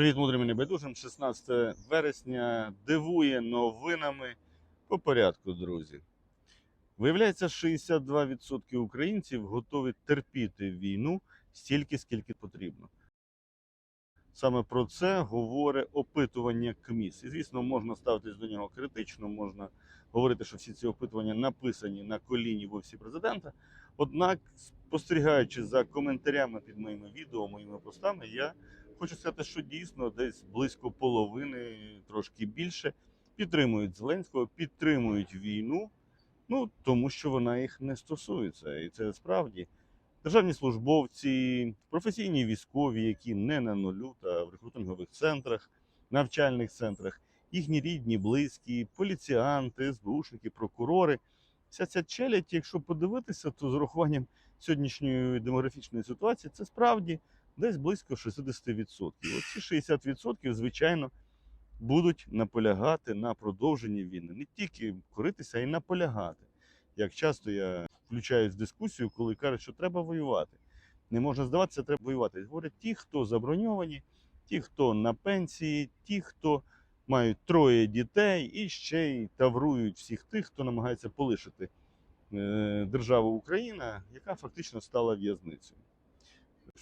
Привіт, мудрим і небайдужим. 16 вересня дивує новинами по порядку, друзі. Виявляється, 62% українців готові терпіти війну стільки, скільки потрібно. Саме про це говорить опитування КМІС. І, звісно, можна ставитись до нього критично, можна говорити, що всі ці опитування написані на коліні в офісі президента. Однак, спостерігаючи за коментарями під моїми відео, моїми постами, я хочу сказати, що дійсно десь близько половини, трошки більше, підтримують Зеленського, підтримують війну, ну тому що вона їх не стосується. І це справді державні службовці, професійні військові, які не на нулю та в рекрутингових центрах, навчальних центрах, їхні рідні, близькі, поліціанти, СБУшники, прокурори. Вся ця челядь, якщо подивитися, то з урахуванням сьогоднішньої демографічної ситуації, це справді десь близько 60%. Оці 60%, звичайно, будуть наполягати на продовженні війни. Не тільки коритися, а й наполягати. Як часто я включаюсь в дискусію, коли кажуть, що треба воювати. Не можна здаватися, треба воювати. Говорять ті, хто заброньовані, ті, хто на пенсії, ті, хто мають троє дітей і ще й таврують всіх тих, хто намагається полишити е, державу Україна, яка фактично стала в'язницею.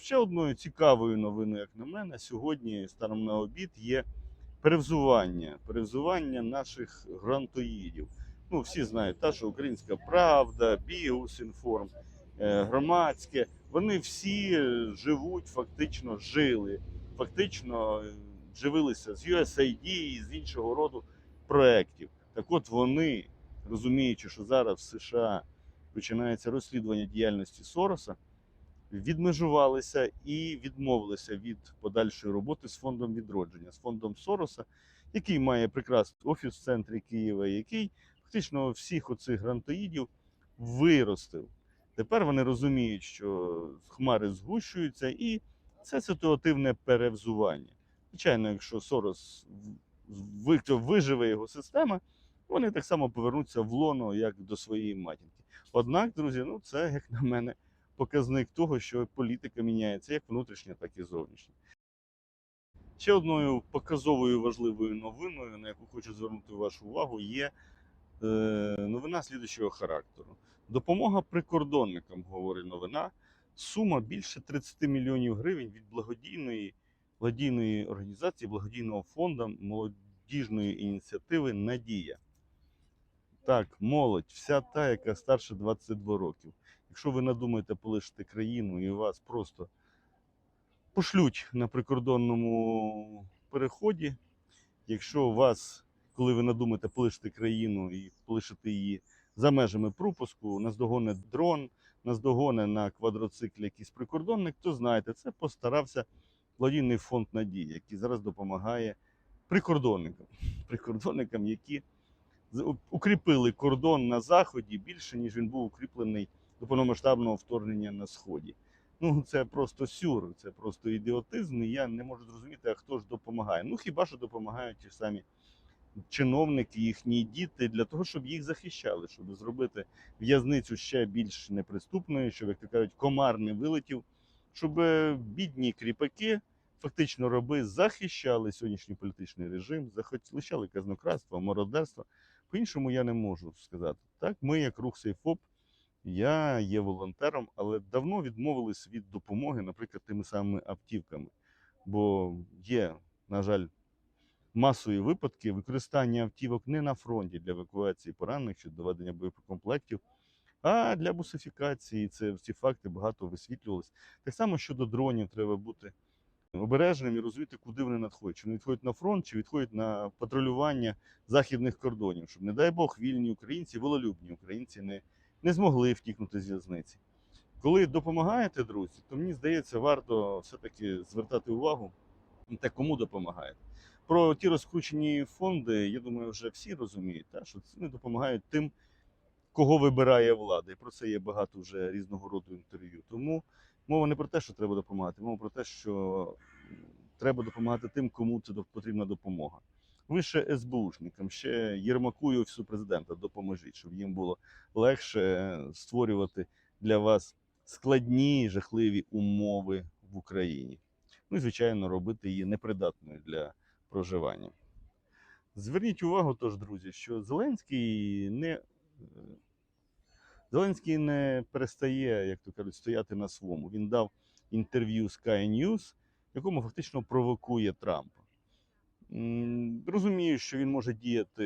Ще одною цікавою новиною, як на мене, сьогодні, станом на обід, є перевзування, перевзування наших грантоїдів. Ну, всі знають, та, що Українська Правда, бігусінформ, е, громадське. Вони всі живуть, фактично жили, фактично е, живилися з USAID і з іншого роду проєктів. Так от вони, розуміючи, що зараз в США починається розслідування діяльності Сороса, відмежувалися і відмовилися від подальшої роботи з фондом відродження, з фондом Сороса, який має прекрасний офіс в центрі Києва, який фактично всіх оцих грантоїдів виростив. Тепер вони розуміють, що хмари згущуються, і це ситуативне перевзування. Звичайно, якщо Сорос виживе його система, вони так само повернуться в лоно, як до своєї матінки. Однак, друзі, ну це, як на мене, показник того, що політика міняється як внутрішня, так і зовнішня. Ще одною показовою важливою новиною, на яку хочу звернути вашу увагу, є е, новина слідуючого характеру. Допомога прикордонникам, говорить новина. Сума більше 30 мільйонів гривень від благодійної, благодійної організації, благодійного фонду молодіжної ініціативи Надія. Так, молодь, вся та, яка старше 22 років. Якщо ви надумаєте полишити країну і вас просто пошлють на прикордонному переході, якщо вас, коли ви надумаєте полишити країну і полишити її за межами пропуску, наздогоне дрон, наздогоне на квадроциклі якийсь прикордонник, то знаєте, це постарався благодійний фонд Надія, який зараз допомагає прикордонникам, прикордонникам, які укріпили кордон на заході більше, ніж він був укріплений до повномасштабного вторгнення на сході. Ну це просто сюр, це просто ідіотизм. І я не можу зрозуміти, а хто ж допомагає. Ну хіба що допомагають ті самі чиновники, їхні діти, для того, щоб їх захищали, щоб зробити в'язницю ще більш неприступною, щоб, як то кажуть, комар не вилетів, щоб е, бідні кріпаки, фактично раби, захищали сьогоднішній політичний режим, захищали казнократство, мародерство. По-іншому я не можу сказати. Так, ми, як рух Сейфоп, я є волонтером, але давно відмовились від допомоги, наприклад, тими самими автівками. Бо є, на жаль, масові випадки використання автівок не на фронті для евакуації поранених чи доведення боєкомплектів, а для бусифікації. Це ці факти багато висвітлювалися. Так само щодо дронів треба бути обережним і розуміти, куди вони надходять. Чи вони відходять на фронт, чи відходять на патрулювання західних кордонів, щоб, не дай Бог, вільні українці, вололюбні українці не, не змогли втікнути з в'язниці. Коли допомагаєте, друзі, то мені здається, варто все-таки звертати увагу на те, кому допомагаєте. Про ті розкручені фонди, я думаю, вже всі розуміють, та, що вони допомагають тим, кого вибирає влада. І про це є багато вже різного роду інтерв'ю. Тому мова не про те, що треба допомагати, мова про те, що треба допомагати тим, кому це потрібна допомога. Ви ще СБУшникам, ще Єрмаку і Офісу президента допоможіть, щоб їм було легше е, створювати для вас складні, жахливі умови в Україні. Ну і, звичайно, робити її непридатною для проживання. Зверніть увагу, тож, друзі, що Зеленський не, е, Зеленський не перестає, як то кажуть, стояти на своєму. Він дав інтерв'ю Sky News, якому фактично провокує Трампа. Розумію, що він може діяти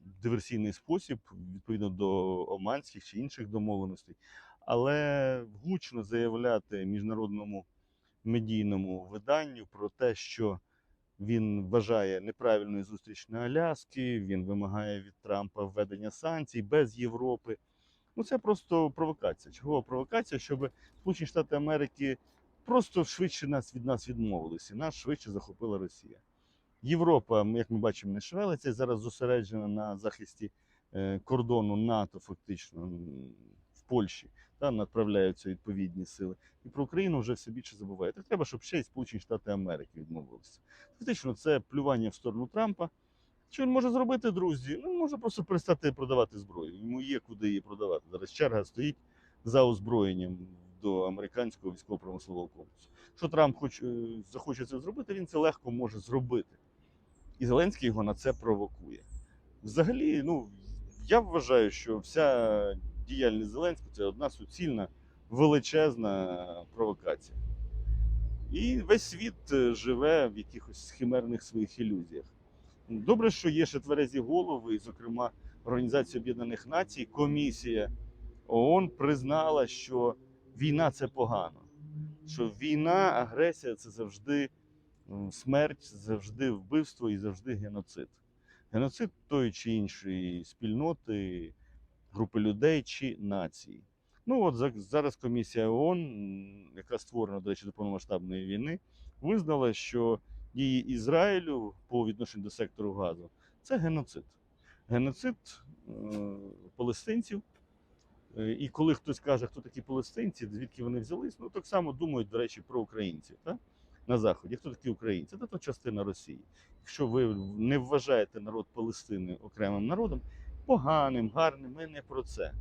в диверсійний спосіб, відповідно до оманських чи інших домовленостей, але гучно заявляти міжнародному медійному виданню про те, що він вважає неправильною зустріч на Аляскі, він вимагає від Трампа введення санкцій без Європи. Ну, це просто провокація. Чергова провокація, щоб Сполучені Штати Америки просто швидше нас від нас відмовилися. Нас швидше захопила Росія. Європа, як ми бачимо, не шевелиться зараз зосереджена на захисті е, кордону НАТО, фактично в Польщі. Там направляються відповідні сили. І про Україну вже все більше забуває. Так треба, щоб ще й Сполучені Штати Америки відмовилися. Фактично, це плювання в сторону Трампа. Що він може зробити, друзі? Ну, може просто перестати продавати зброю. Йому є куди її продавати. Зараз черга стоїть за озброєнням до американського військово-промислового комплексу. Що Трамп хоч, е, захоче це зробити, він це легко може зробити. І Зеленський його на це провокує. Взагалі, ну, я вважаю, що вся діяльність Зеленського це одна суцільна, величезна провокація. І весь світ е, живе в якихось химерних своїх ілюзіях. Добре, що є ще тверезі голови, і, зокрема, Організація Об'єднаних Націй, комісія ООН признала, що війна це погано. Що війна, агресія це завжди смерть, завжди вбивство і завжди геноцид. Геноцид тої чи іншої спільноти, групи людей чи нації. Ну от за- зараз комісія ООН, яка створена, до речі, до повномасштабної війни, визнала, що дії Ізраїлю по відношенню до сектору газу це геноцид. Геноцид е, палестинців. Е, І коли хтось каже, хто такі палестинці, звідки вони взялись, ну так само думають, до речі, про українців так? На Заході. Хто такі українці? Це то частина Росії. Якщо ви не вважаєте народ Палестини окремим народом, поганим, гарним, ми не про це.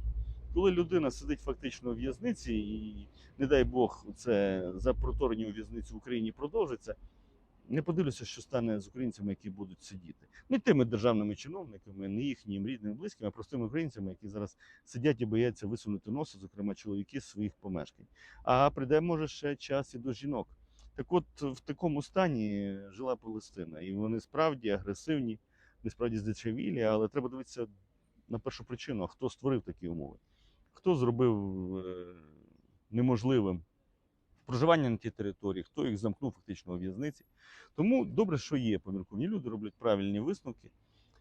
Коли людина сидить фактично у в'язниці, і, не дай Бог, це запроторення у в'язницю в Україні продовжиться, не подивлюся, що стане з українцями, які будуть сидіти. Не тими державними чиновниками, не їхніми рідними, близькими, а простими українцями, які зараз сидять і бояться висунути носа, зокрема чоловіки з своїх помешкань. А прийде, може, ще час і до жінок. Так от в такому стані жила Палестина, і вони справді агресивні, вони справді здичавілі, але треба дивитися на першу причину, хто створив такі умови, хто зробив е, неможливим проживання на тій території, хто їх замкнув фактично у в'язниці. Тому добре, що є помірковані люди, роблять правильні висновки.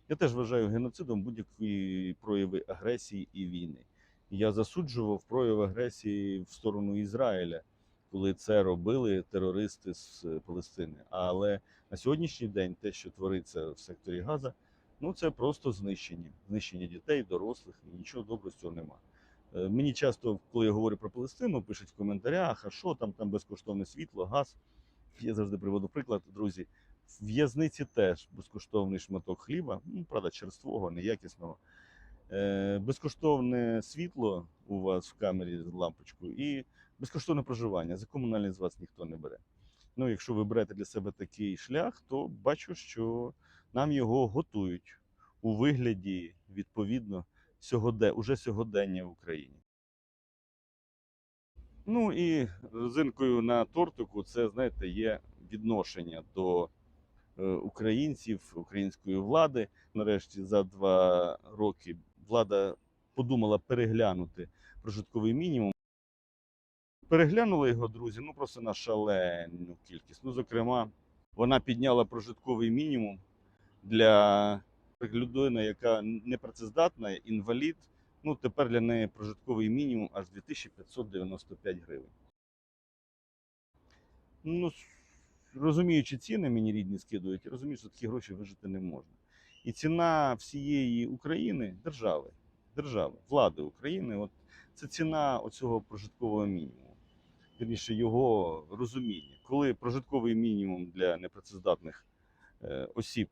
Я теж вважаю геноцидом будь-які прояви агресії і війни. Я засуджував прояв агресії в сторону Ізраїля, коли це робили терористи з е, Палестини. Але на сьогоднішній день те, що твориться в секторі Газа, ну це просто знищення. Знищення дітей, дорослих, і нічого доброго з цього нема. Е, Мені часто, коли я говорю про Палестину, пишуть в коментарях, а що там, там безкоштовне світло, газ. Я завжди приводу приклад, друзі. В в'язниці теж безкоштовний шматок хліба, ну, правда, черствого, неякісного. Е, безкоштовне світло у вас в камері з лампочкою і безкоштовне проживання. За комунальний з вас ніхто не бере. Ну, якщо ви берете для себе такий шлях, то бачу, що нам його готують у вигляді відповідно сьогоде, уже сьогодення в Україні. Ну і розинкою на тортику, це, знаєте, є відношення до е, українців, української влади. Нарешті за два роки влада подумала переглянути прожитковий мінімум. Переглянули його, друзі, ну просто на шалену кількість. Ну, зокрема, вона підняла прожитковий мінімум для людини, яка непрацездатна, інвалід. Ну, тепер для неї прожитковий мінімум аж 2595 гривень. Ну, розуміючи ціни, мені рідні скидують, розумію, що такі гроші вижити не можна. І ціна всієї України, держави, держави, влади України, от це ціна оцього прожиткового мінімуму. Вірніше, його розуміння. Коли прожитковий мінімум для непрацездатних е, осіб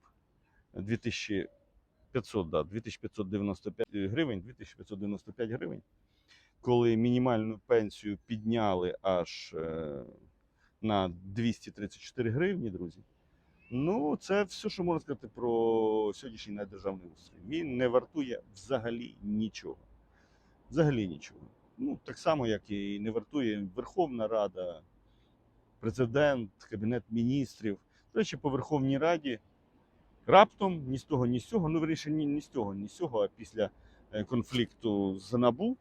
2500, да, 2595 гривень, 2595 гривень, коли мінімальну пенсію підняли аж е, на 234 гривні, друзі. Ну, це все, що можна сказати про сьогоднішній наддержавний устрій. Він не вартує взагалі нічого. Взагалі нічого. Ну, так само, як і не вартує Верховна Рада, президент, Кабінет міністрів. До речі, по Верховній Раді раптом ні з того, ні з цього, ну, вирішив, ні, ні з того, ні з цього, а після е, конфлікту з НАБУ,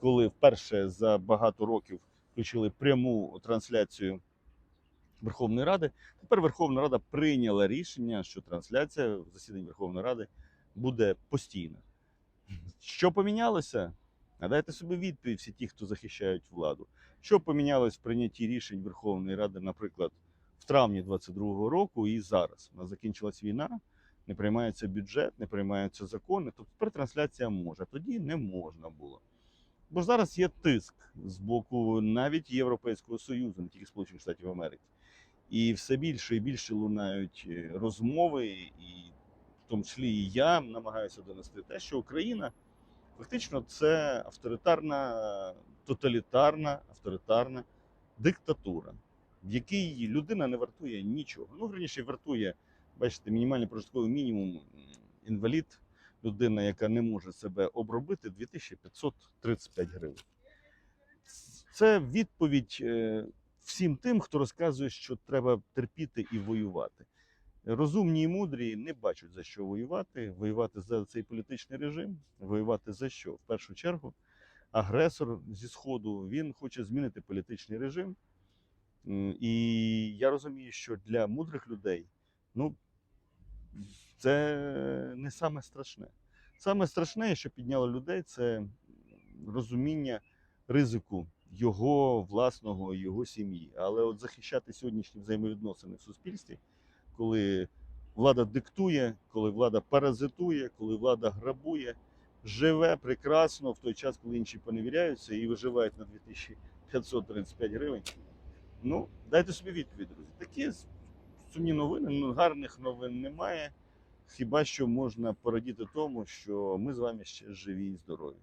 коли вперше за багато років включили пряму трансляцію Верховної Ради, тепер Верховна Рада прийняла рішення, що трансляція засідань Верховної Ради буде постійна. Що помінялося? Надайте собі відповідь всі ті, хто захищають владу. Що помінялось в прийнятті рішень Верховної Ради, наприклад, в травні 22-го року і зараз. У нас закінчилась війна, не приймається бюджет, не приймаються закони. Тобто тепер трансляція може, тоді не можна було. Бо зараз є тиск з боку навіть Європейського Союзу, не тільки Сполучених Штатів Америки. І все більше і більше лунають е, розмови, і в тому числі і я намагаюся донести те, що Україна фактично це авторитарна, тоталітарна, авторитарна диктатура, в якій людина не вартує нічого. Ну, верніше, вартує, бачите, мінімальний прожитковий мінімум, інвалід, людина, яка не може себе обробити, 2535 гривень. Це відповідь е, всім тим, хто розказує, що треба терпіти і воювати. Розумні і мудрі не бачать за що воювати. Воювати за цей політичний режим, воювати за що? В першу чергу, агресор зі Сходу він хоче змінити політичний режим. І я розумію, що для мудрих людей ну, це не саме страшне. Саме страшне, що підняло людей, це розуміння ризику його власного, його сім'ї. Але от захищати сьогоднішні взаємовідносини в суспільстві, коли влада диктує, коли влада паразитує, коли влада грабує, живе прекрасно в той час, коли інші поневіряються і виживають на 2535 гривень. Ну, дайте собі відповідь, друзі. Такі сумні новини, ну, гарних новин немає. Хіба що можна порадіти тому, що ми з вами ще живі і здорові.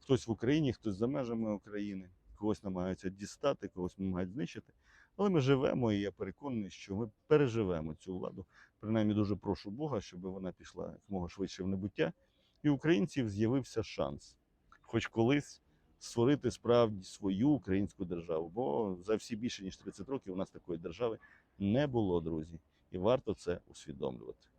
Хтось в Україні, хтось за межами України, когось намагаються дістати, когось намагають знищити. Але ми живемо, і я переконаний, що ми переживемо цю владу. Принаймні дуже прошу Бога, щоб вона пішла якомога швидше в небуття. І українців з'явився шанс, хоч колись створити справді свою українську державу. Бо за всі більше ніж 30 років у нас такої держави не було, друзі. І варто це усвідомлювати.